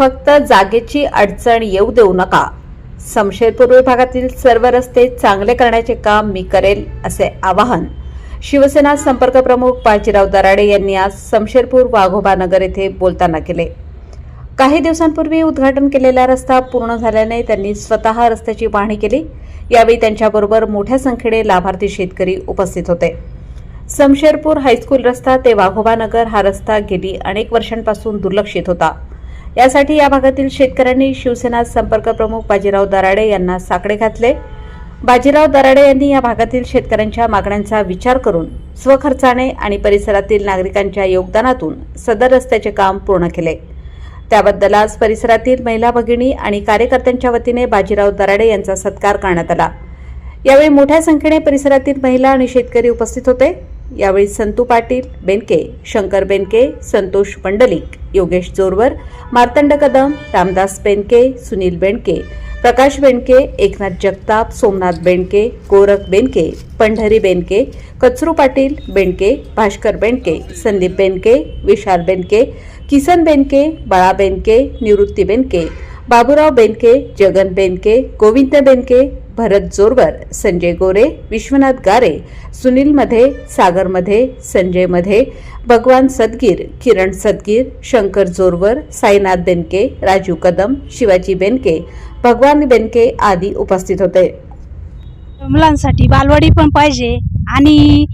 फक्त जागेची अडचण येऊ देऊ नका. समशेरपूर विभागातील सर्व रस्ते चांगले करण्याचे काम मी करेल असे आवाहन शिवसेना संपर्क प्रमुख बाजीराव दराडे यांनी आज समशेरपूर वाघोबा नगर येथे बोलताना केले. काही दिवसांपूर्वी उद्घाटन केलेला रस्ता पूर्ण झाल्याने त्यांनी स्वतः रस्त्याची पाहणी केली. यावेळी त्यांच्याबरोबर मोठ्या संख्येने लाभार्थी शेतकरी उपस्थित होते. समशेरपूर हायस्कूल रस्ता ते वाघोबा नगर हा रस्ता गेली अनेक वर्षांपासून दुर्लक्षित होता. यासाठी या भागातील शेतकऱ्यांनी शिवसेना संपर्क प्रमुख बाजीराव दराडे यांना साकडे घातले. बाजीराव दराडे यांनी या भागातील शेतकऱ्यांच्या मागण्यांचा विचार करून स्वखर्चाने आणि परिसरातील नागरिकांच्या योगदानातून सदर रस्त्याचे काम पूर्ण केले. त्याबद्दल आज परिसरातील महिला भगिनी आणि कार्यकर्त्यांच्या वतीने बाजीराव दराडे यांचा सत्कार करण्यात आला. यावेळी मोठ्या संख्येने परिसरातील महिला आणि शेतकरी उपस्थित होते. यावेळी संतू पाटील बेनके शंकर बेनके संतोष पंडलिक योगेश जोरवर मार्तंड कदम रामदास बेनके सुनील बेनके प्रकाश बेनके एकनाथ जगताप सोमनाथ बेनके गोरख बेनके पंढरी बेनके कचरू पाटील बेनके भास्कर बेनके संदीप बेनके विशाल बेनके किसन बेनके बाळा बेनके निवृत्ती बेनके बाबूराव बेनके जगन बेनके गोविंद बेनके भरत जोरवर संजय गोरे विश्वनाथ गारे सुनीलमध्ये सागरमध्ये संजयमध्ये भगवान सदगीर किरण सदगीर शंकर जोरवर साईनाथ बेनके राजू कदम शिवाजी बेनके भगवान बेनके आदी उपस्थित होते. मुलांसाठी बालवाडी पण पाहिजे आणि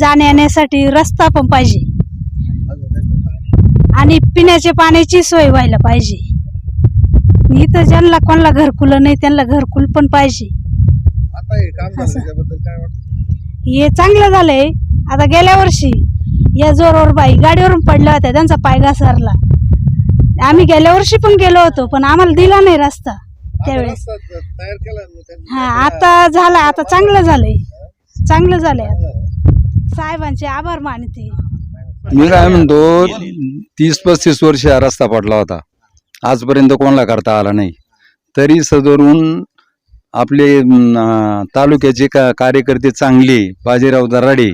जाण्यासाठी रस्ता पण पाहिजे. आणि पिण्याच्या पाण्याची सोय व्हायला पाहिजे. इथं ज्यांना कोणाला घरकुलं नाही त्यांना घरकुल पण पाहिजे. आता हे काम झालं असं. त्याबद्दल काय वाटतं? हे चांगलं झालंय. आता गेल्या वर्षी या जोरावर बाई गाडीवरून पडल्या होत्या त्यांचा पाय घसरला. आम्ही गेल्या वर्षी पण गेलो होतो पण आम्हाला दिला नाही रस्ता आता त्यावेळेस. रस्ता तयार केला ना त्यांनी. हा आता झाला आता चांगलं झालंय. चांगलं झालंय आता. साहेबांचे आभार मानते. मी काय म्हणतो तीस पस्तीस वर्ष हा रस्ता पडला होता. आजपर्यंत कोणाला करता आला नाही. तरी सदरून आपले तालुक्याचे का कार्यकर्ते चांगले बाजीराव दराडे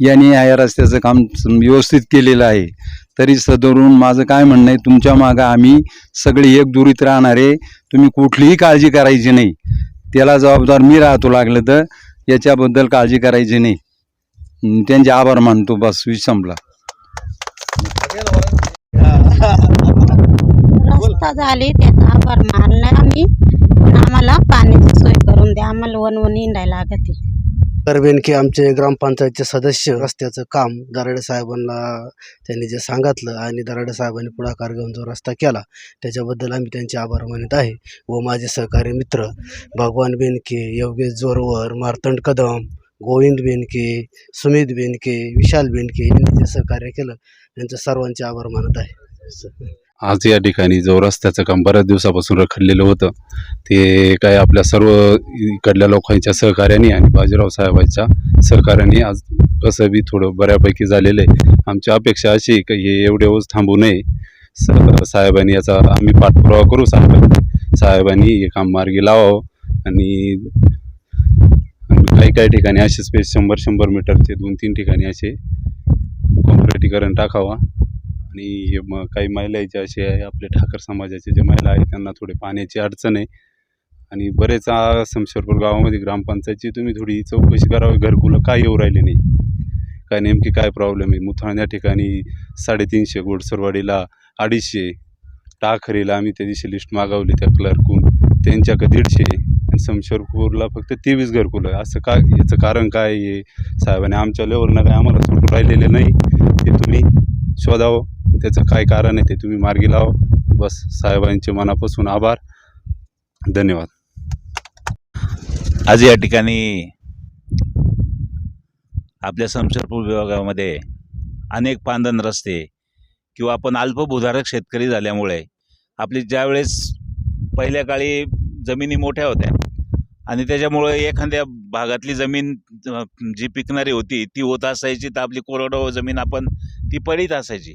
यांनी या रस्त्याचं काम व्यवस्थित केलेलं आहे. तरी सदरून माझं काय म्हणणं आहे तुमच्या मागं आम्ही सगळे एकदुरीत राहणारे तुम्ही कुठलीही काळजी करायची नाही. त्याला जबाबदार मी राहतो लागलं तर याच्याबद्दल काळजी करायची नाही. त्यांचे आभार मानतो बस विष संपला. रस्ता झाले त्याचा आभार मानला आम्ही पण आम्हाला पाण्याची सोय करून वन वन इंडायला लागते करवेनके आमचे ग्रामपंचायतचे सदस्य रस्त्याचं काम दराडे साहेबांना त्यांनी जे सांगितलं आणि दराडे साहेबांनी पुढाकार घेऊन जो रस्ता केला त्याच्याबद्दल आम्ही त्यांचे आभार मानत आहे व माझे सहकारी मित्र भगवान बेनके योगेश जोरवर मार्तंड कदम गोविंद बेनके सुमित बेनके विशाल बेनके यांनी जे सहकार्य केलं त्यांचं सर्वांचे आभार मानत आहे. आज या ठिकाणी जो रस्त्याचं काम बऱ्याच दिवसापासून रखडलेलं होतं ते काय आपल्या सर्व इकडल्या लोकांच्या सहकार्याने आणि बाजीराव साहेबांच्या सहकार्याने आज कसं बी थोडं बऱ्यापैकी झालेलं आहे. आमची अपेक्षा अशी की हे एवढे ओस थांबू नये. स साहेबांनी याचा आम्ही पाठपुरावा करू साहेबांनी साहेबांनी हे काम मार्गी लावावं आणि आणि काही काही ठिकाणी असे स्पेस शंभर शंभर मीटरचे दोन तीन ठिकाणी असे कॉन्क्रिटीकरण टाकावा. आणि हे मग काही महिलाचे असे आहे आपले ठाकर समाजाचे जे महिला आहेत त्यांना थोडी पाण्याची अडचण आहे. आणि बरेच समशेरपूर गावामध्ये ग्रामपंचायतची तुम्ही थोडी चौकशी करावी घरकुलं काय येऊ राहिले नाही. काय नेमकी काय प्रॉब्लेम आहे? मुथाण या ठिकाणी साडेतीनशे गोडसरवाडीला अडीचशे टाखरीला आम्ही त्या दिवशी लिस्ट मागवली त्या क्लर्कून त्यांच्याकडे दीडशे आणि समशेरपूरला फक्त तेवीस घरकुलं. आहे असं काय याचं कारण काय आहे? साहेबांनी आमच्या लेवलनं काय आम्हाला सुटू राहिलेले नाही. ते तुम्ही शोधावं. त्याचं काय कारण आहे ते तुम्ही मार्गी लावा. बस साहेबांचे मनापासून आभार. धन्यवाद. आज या ठिकाणी आपल्या समशेरपूर विभागामध्ये अनेक पांदन रस्ते किंवा आपण अल्पभूधारक शेतकरी झाल्यामुळे आपली ज्यावेळेस पहिल्या काळी जमिनी मोठ्या होत्या आणि त्याच्यामुळे एखाद्या भागातली जमीन जी पिकणारी होती ती होत असायची तर आपली कोरडवाहू जमीन आपण ती पडीत असायची.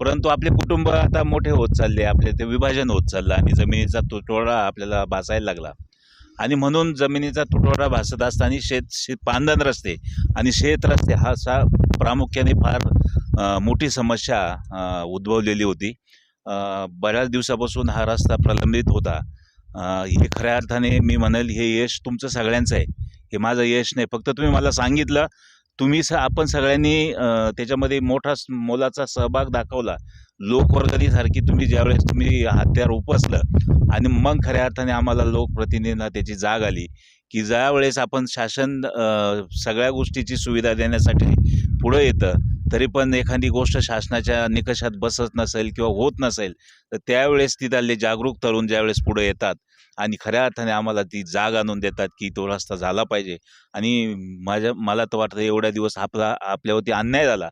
परंतु आपले कुटुंब आता मोठे होत चालले आपले ते विभाजन होत चाललं आणि जमिनीचा तुटवडा आपल्याला भासायला लागला. आणि म्हणून जमिनीचा तुटवडा भासत असताना शेत शेत पांदन रस्ते आणि शेत रस्ते हा सा प्रामुख्याने फार मोठी समस्या उद्भवलेली होती. बऱ्याच दिवसापासून हा रस्ता प्रलंबित होता. हे खऱ्या अर्थाने मी म्हणेल हे यश तुमचं सगळ्यांचं आहे. हे माझं यश नाही. फक्त तुम्ही मला सांगितलं तुम्ही स आपण सगळ्यांनी त्याच्यामध्ये मोठा मोलाचा सहभाग दाखवला. लोकवर्गणीसारखी तुम्ही ज्यावेळेस तुम्ही हत्यार उपसलं आणि मग खऱ्या अर्थाने आम्हाला लोकप्रतिनिधींना त्याची जाग आली की ज्यावेळेस आपण शासन सगळ्या गोष्टीची सुविधा देण्यासाठी पुढं येतं तरी पण एखादी गोष्ट शासनाच्या निकषात बसत नसेल किंवा होत नसेल तर त्यावेळेस तिथले जागरूक तरुण ज्यावेळेस पुढे येतात आणि खऱ्या अर्थाने आम्हाला ती जाग आणून देतात की तो रस्ता झाला पाहिजे. आणि माझ्या मला तर वाटतं एवढ्या दिवस आपला आपल्यावरती अन्याय झाला.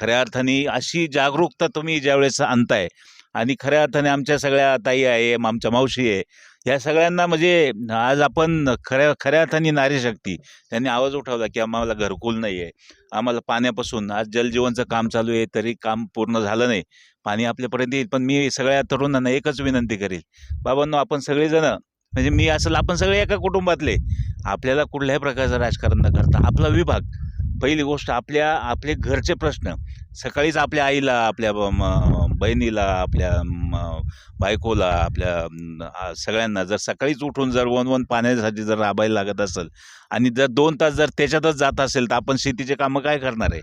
खऱ्या अर्थाने अशी जागरूकता तुम्ही ज्यावेळेस आणताय आणि खऱ्या अर्थाने आमच्या सगळ्या ताई आहे आमच्या मावशी आहे या सगळ्यांना म्हणजे आज आपण खऱ्या खऱ्या अर्थाने नारी शक्ती. त्यांनी आवाज उठवला की आम्हाला घरकुल नाही आहे आम्हाला पाण्यापासून आज जलजीवनचं काम चालू आहे तरी काम पूर्ण झालं नाही. पाणी आपल्यापर्यंत येईल पण मी सगळ्या तरुणांना एकच विनंती करेल. बाबांनो आपण सगळेजणं म्हणजे मी असं आपण सगळे एका कुटुंबातले. आपल्याला कुठल्याही प्रकारचं राजकारण न करता आपला विभाग. पहिली गोष्ट आपल्या आपले घरचे प्रश्न. सकाळीच आपल्या आईला आपल्या बहिणीला आपल्या बायकोला आपल्या सगळ्यांना जर सकाळीच उठून जर वन वन पाण्यासाठी जर राबायला लागत असेल आणि जर दोन तास जर त्याच्यातच जात असेल तर आपण शेतीचे कामं काय करणार आहे?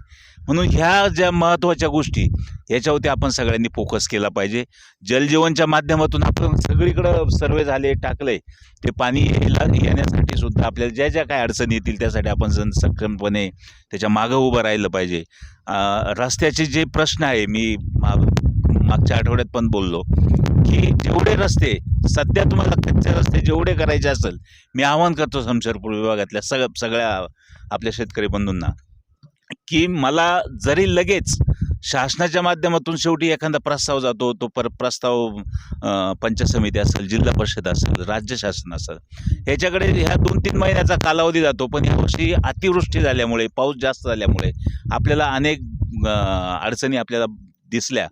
म्हणून ह्या ज्या महत्त्वाच्या गोष्टी याच्यावरती आपण सगळ्यांनी फोकस केला पाहिजे. जलजीवनच्या माध्यमातून आपण सगळीकडं सर्वे झाले टाकले ते पाणी यायला येण्यासाठी सुद्धा आपल्याला ज्या ज्या काय अडचणी येतील त्यासाठी आपण जण सक्षमपणे त्याच्या मागं उभं राहिलं पाहिजे. रस्त्याचे जे प्रश्न आहे मी मा- मागच्या आठवड्यात पण बोललो की जेवढे रस्ते सध्या तुम्हाला कच्चे रस्ते जेवढे करायचे असेल मी आवाहन करतो समशेरपूर विभागातल्या सग सगळ्या आपल्या शेतकरी बंधूंना की मला जरी लगेच शासनाच्या माध्यमातून शेवटी एखादा प्रस्ताव जातो तो पर प्रस्ताव अं, पंचायत समिती असेल जिल्हा परिषद असेल राज्य शासन असेल ह्याच्याकडे ह्या दोन तीन महिन्याचा कालावधी जातो पण यावर्षी अतिवृष्टी झाल्यामुळे पाऊस जास्त झाल्यामुळे आपल्याला अनेक अडचणी आपल्याला दिसल्या.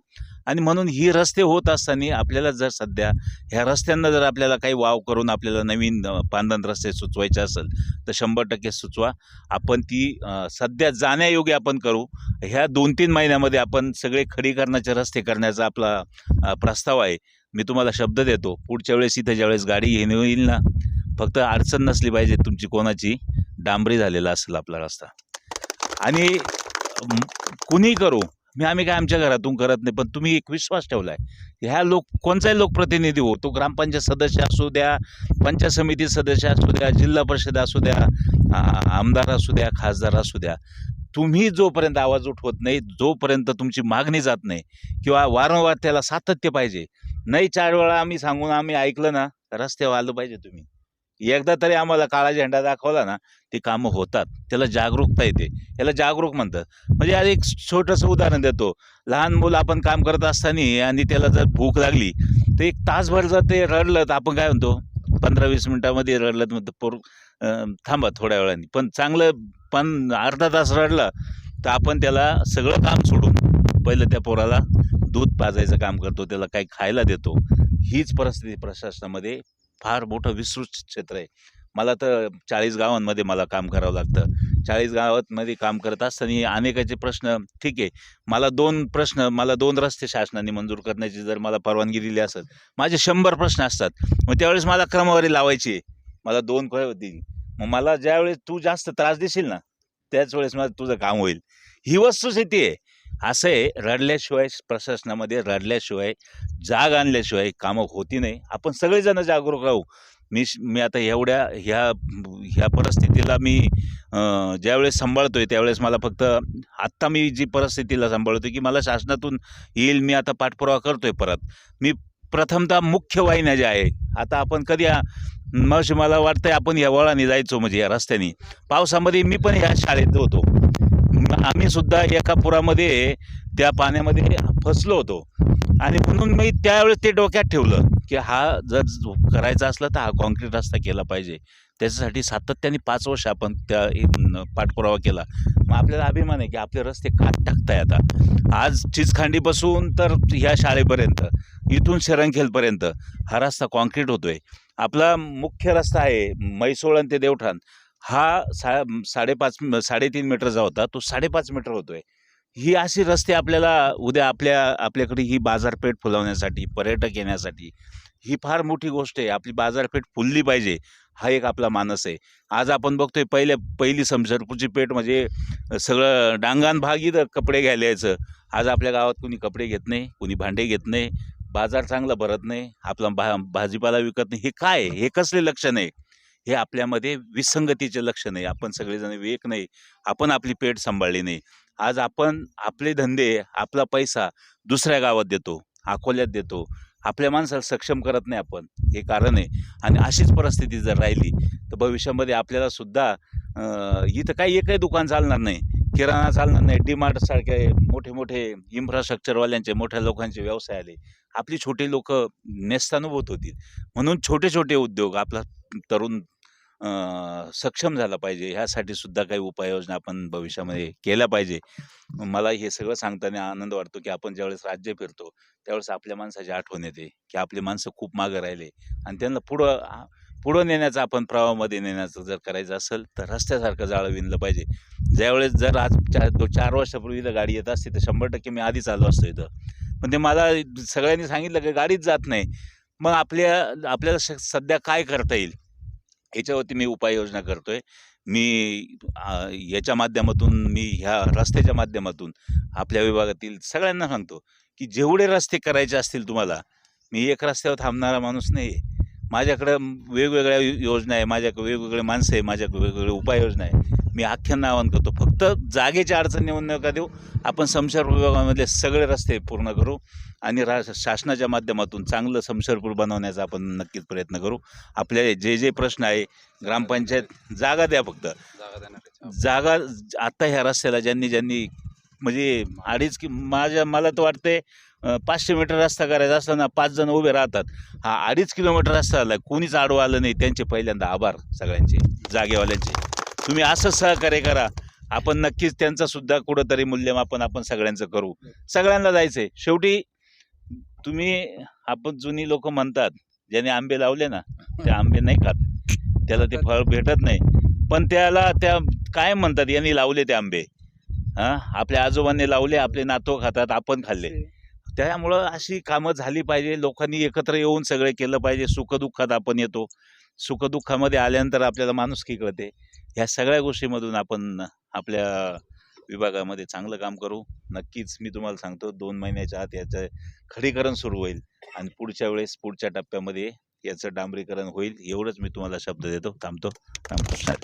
आणि म्हणून ही रस्ते होत असताना आपल्याला जर सध्या ह्या रस्त्यांना जर आपल्याला काही वाव करून आपल्याला नवीन अं, रस्ते सुचवायचे असेल तर शंभर टक्के सुचवा. आपण ती सध्या जाण्यायोग्य आपण करू. ह्या दोन तीन महिन्यामध्ये आपण सगळे खडीकरणाचे रस्ते करण्याचा आपला प्रस्ताव आहे. मी तुम्हाला शब्द देतो. पुढच्या वेळेस इथे ज्यावेळेस गाडी येणे येईल ना? फक्त अडचण नसली पाहिजे तुमची कोणाची. डांबरी झालेला असेल आपला रस्ता. आणि कुणी करू. मी आम्ही काय आमच्या घरातून करत नाही पण तुम्ही एक विश्वास ठेवलाय. ह्या लोक कोणताही लोकप्रतिनिधी हो तो ग्रामपंचायत सदस्य असू द्या पंचायत समिती सदस्य असू द्या जिल्हा परिषद असू द्या आमदार असू द्या खासदार असू द्या तुम्ही जोपर्यंत आवाज उठवत नाही जोपर्यंत तुमची मागणी जात नाही किंवा वारंवार त्याला सातत्य पाहिजे नाही चार वेळा आम्ही सांगून आम्ही ऐकलं ना रस्त्यावर आलं पाहिजे तुम्ही. एकदा तरी आम्हाला काळा झेंडा दाखवला ना ती कामं होतात. त्याला जागरूकता येते. याला जागरूक म्हणतात. म्हणजे आज एक छोटंसं उदाहरण देतो. लहान मुलं आपण काम करत असताना आणि त्याला जर भूक लागली तर एक तासभर जर ते रडलं तर आपण काय म्हणतो? पंधरा वीस मिनटामध्ये रडलं तर म्हणतो पोर थांबा थोड्या वेळाने. पण चांगलं पण अर्धा तास रडला तर आपण त्याला सगळं काम सोडून पहिलं त्या पोराला दूध पाजायचं काम करतो. त्याला काही खायला देतो. हीच परिस्थिती प्रशासनामध्ये फार मोठं विस्तृत क्षेत्र आहे. मला तर चाळीस गावांमध्ये मला काम करावं लागतं. चाळीस गावांमध्ये काम करत असताना अनेकाचे प्रश्न ठीक आहे. मला दोन प्रश्न मला दोन रस्ते शासनाने मंजूर करण्याची जर मला परवानगी दिली असेल माझे शंभर प्रश्न असतात. मग त्यावेळेस मला क्रमवारी लावायची आहे. मला दोन कळ होती मग मला ज्यावेळेस तू जास्त त्रास देशील ना त्याच वेळेस मला तुझं काम होईल. ही वस्तुस्थिती आहे. असं आहे रडल्याशिवाय प्रशासनामध्ये रडल्याशिवाय जाग आणल्याशिवाय कामं होती नाही. आपण सगळेजण जागरूक राहू. मी श- मी आता एवढ्या ह्या ह्या परिस्थितीला मी ज्यावेळेस ज्यावेळेस सांभाळतोय त्यावेळेस मला फक्त आत्ता मी जी परिस्थितीला सांभाळतोय की मला शासनातून येईल मी आता पाठपुरावा करतोय परत. मी प्रथमतः मुख्य वाहिन्या ज्या आहे आता आपण कधी मग मला वाटतंय आपण या वळाने जायचो म्हणजे या रस्त्याने. पावसामध्ये मी पण ह्या शाळेत होतो. आम्ही सुद्धा एका पुरामध्ये त्या पाण्यामध्ये फसलो होतो. आणि म्हणून मी त्यावेळेस ते डोक्यात ठेवलं की हा जर करायचा असला तर हा कॉन्क्रीट रस्ता केला पाहिजे. त्याच्यासाठी सातत्याने पाच वर्ष आपण त्या पाठपुरावा केला. मग आपल्याला अभिमान आहे की आपले रस्ते काट टाकताय आता. आज चिचखांडीपासून तर ह्या शाळेपर्यंत इथून शेरंखेलपर्यंत हा रस्ता कॉन्क्रीट होतोय. आपला मुख्य रस्ता आहे म्हैसोळण ते देवठाण. हा सा साडेपाच साडेतीन मीटरचा होता. तो साडेपाच मीटर होतोय. ही अशी रस्ते आपल्याला उद्या आपल्या आपल्याकडे ही बाजारपेठ फुलवण्यासाठी पर्यटक येण्यासाठी ही फार मोठी गोष्ट आहे. आपली बाजारपेठ फुलली पाहिजे हा एक आपला मानस आहे. आज आपण बघतोय पहिले पहिली समशरपूरची पेठ म्हणजे सगळं डांगान भाग इथं कपडे घ्यायला यायचं आज आपल्या गावात कुणी कपडे घेत नाही कुणी भांडे घेत नाही बाजार चांगला भरत नाही आपला भा भाजीपाला विकत नाही. हे काय हे कसले लक्षण आहे? हे आपल्यामध्ये विसंगतीचे लक्षण आहे आपण सगळेजण वेक नाही. आपण आपली पेठ सांभाळली नाही. आज आपण आपले धंदे आपला पैसा दुसऱ्या गावात देतो अकोल्यात देतो. आपल्या माणसाला सक्षम करत नाही आपण. हे कारण आहे. आणि अशीच परिस्थिती जर राहिली तर भविष्यामध्ये आपल्याला सुद्धा इथं काही एकही दुकान चालणार नाही. किराणा चालणार नाही डीमार्ट सारखे मोठे मोठे इन्फ्रास्ट्रक्चरवाल्यांचे मोठ्या लोकांचे व्यवसाय आले. आपली छोटी लोक नेस्तानुभूत होतील. म्हणून छोटे छोटे उद्योग आपला तरुण सक्षम झाला पाहिजे. ह्यासाठी सुद्धा काही उपाययोजना आपण भविष्यामध्ये केल्या पाहिजे. मला हे सगळं सांगताना आनंद वाटतो की आपण ज्यावेळेस राज्य फिरतो त्यावेळेस आपल्या माणसाची आठवण येते की आपले माणसं खूप मागं राहिले आणि त्यांना पुढं पुढं नेण्याचा आपण प्रवाहामध्ये नेण्याचं जर करायचं असेल तर रस्त्यासारखं जाळं विणलं पाहिजे. ज्यावेळेस जर आज चार दो चार वर्षापूर्वी इथं गाडी येत असते तर शंभर टक्के मी आधीच आलो असतो इथं. पण ते मला सगळ्यांनी सांगितलं की गाडीच जात नाही. मग आपल्या आपल्याला स- सध्या काय करता येईल? याच्यावरती मी उपाययोजना आहे मी याच्या माध्यमातून मी ह्या रस्त्याच्या माध्यमातून आपल्या विभागातील सगळ्यांना सांगतो की जेवढे रस्ते करायचे असतील तुम्हाला मी एक रस्त्यावर थांबणारा माणूस नाही आहे माझ्याकडं वेगवेगळ्या योजना आहे माझ्याकडे वेगवेगळे माणसं आहे माझ्याकडे वेगवेगळे उपाययोजना आहे. मी अख्ख्यांना आवाहन करतो. फक्त जागेच्या अडचण येऊन नका देऊ. आपण समशेर विभागामधले सगळे रस्ते पूर्ण करू आणि रा शासनाच्या माध्यमातून चांगलं समशेरपूर बनवण्याचा आपण नक्कीच प्रयत्न करू. आपले जे जे प्रश्न आहे ग्रामपंचायत जागा द्या फक्त. जागा आत्ता ह्या रस्त्याला ज्यांनी ज्यांनी म्हणजे अडीच कि माझ्या मला तर वाटते पाचशे मीटर रस्ता करायचा असताना पाच जण उभे राहतात. हा अडीच किलोमीटर रस्ता आला कोणीच आडवं आलं नाही. त्यांचे पहिल्यांदा आभार सगळ्यांचे जागेवाल्यांचे. तुम्ही असं सहकार्य करा. आपण नक्कीच त्यांचा सुद्धा कुठंतरी मूल्यमापन आपण सगळ्यांचं करू. सगळ्यांना जायचंय. शेवटी तुम्ही आपण जुनी लोक म्हणतात ज्याने आंबे लावले ना ते आंबे नाही खात. त्याला ते फळ भेटत नाही. पण त्याला त्या काय म्हणतात यांनी लावले ते आंबे. हां? आपल्या आजोबांनी लावले आपले नातू खातात आपण खाल्ले. त्यामुळं अशी कामं झाली पाहिजे. लोकांनी एकत्र येऊन सगळे केलं पाहिजे. सुखदुःखात आपण येतो. सुखदुःखामध्ये आल्यानंतर आपल्याला माणुसकी कळते. ह्या सगळ्या गोष्टीमधून आपण आपल्या विभागामध्ये चांगलं काम करू. नक्कीच मी तुम्हाला सांगतो दोन महिन्याच्या आत याचं खडीकरण सुरू होईल आणि पुढच्या वेळेस पुढच्या टप्प्यामध्ये याचं डांबरीकरण होईल. एवढंच मी तुम्हाला शब्द देतो. थांबतो. थांबतो.